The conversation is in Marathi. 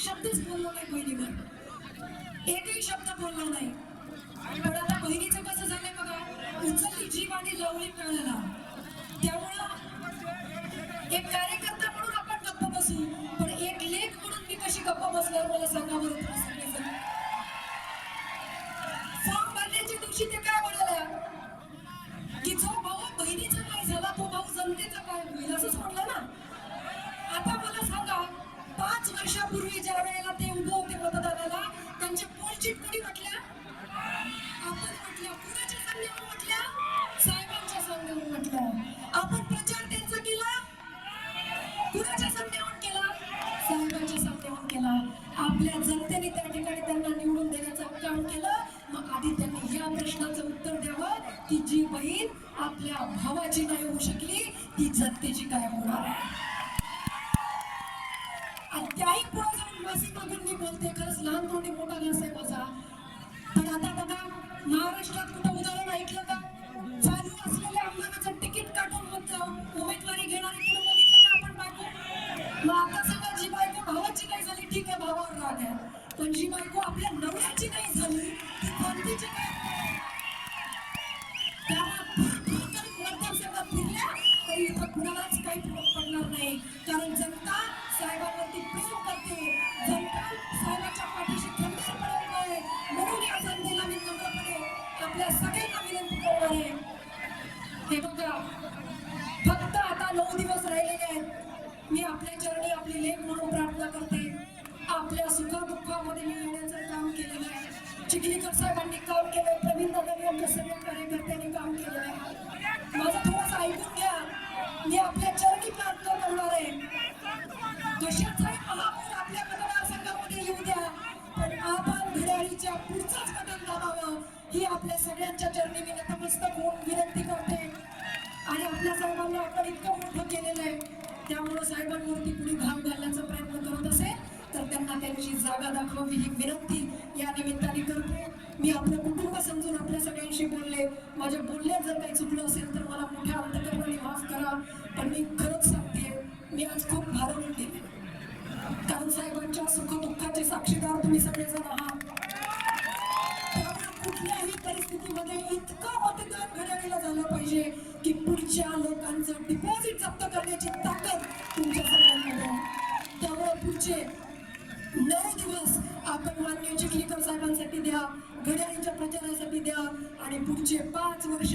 एक शब्दच बोललो नाही बहिणीवर. एकही शब्द बोललो नाही. पण आता बहिणीचं कसं झालंय बघा उचलली जीव आणि लवळी मिळाला. त्यामुळं एक कार्यकर्ता म्हणून आपण गप्प बसू पण एक लेख म्हणून मी कशी गप्प बसल्यावर मला सांगा बरं. आपल्या जनतेने त्या ठिकाणी त्यांना निवडून देण्याचं काम केलं. मग आधी त्यांनी या प्रश्नाचं उत्तर द्यावं. की जी बहीण आपल्या भावाची नाही होऊ शकली ती जनतेची काय होणार आहे. त्याही पुढे जाऊन मासिक मागून मी बोलते खरंच लहान तोंडी मोठा घास माझा पण आता बघा आहे पण जी बायको आपल्या नवऱ्याची नाही झाली ती कोणतीची तरी इथं कुणालाच काही फरक पडणार नाही. कारण जनता साहेबांवरती प्रेम करते. जनता साहेबाच्या पाठीशी खंबीरपणे उभं आहे म्हणून या जनतेला मी नम्रपणे आपल्या सगळ्यांना विनंती करणार आहे. हे बघा फक्त आता नऊ दिवस राहिलेले आहेत. मी आपल्या चरणी आपली लेख म्हणून प्रार्थना करते. आपल्या सुखदुःखामध्ये मी येण्याचं काम केलेलं आहे. चिखलीकर साहेबांनी काम केलंय प्रवीण दादा आमच्या सगळ्या कार्यकर्त्यांनी काम केलेलं आहे. माझं थोडंसं ऐकून घ्या. मी आपल्या चरणी प्रार्थना करणार आहे. कशाचाही महापूर आपल्या मतदारसंघामध्ये येऊ द्या. पण आपण घड्याळीच्या पुढचाच बटन दाबावं. ही आपल्या सगळ्यांच्या चरणी मी नतमस्तक होऊन विनंती करते. आणि आपल्या साहेबांना आपण इतकं त्यांना जागा दाखवावी. ही विनंती या निमित्ताने करते. मी आपलं कुटुंब समजून आपल्या सगळ्यांशी बोलले. माझ्या बोलण्यात जर काही चुकलं असेल तर मला मोठ्या अंतकरणाने माफ करा. पण मी खरंच सांगते मी आज खूप भारावून गेले. कारण साहेबांच्या सुखदुःखाचे साक्षीदार तुम्ही सगळेजण आहात. कुठल्याही परिस्थितीमध्ये इतकं मतदान घड्याळीला झालं पाहिजे की पुढच्या लोकांचं डिपॉझिट जप्त करण्याची ताकद तुमच्या सगळ्यांमध्ये त्यामुळे पुढचे आपण मान्य चिखलीकर साहेबांसाठी द्या घड्याळीच्या प्रचारासाठी द्या आणि पुढचे पाच वर्ष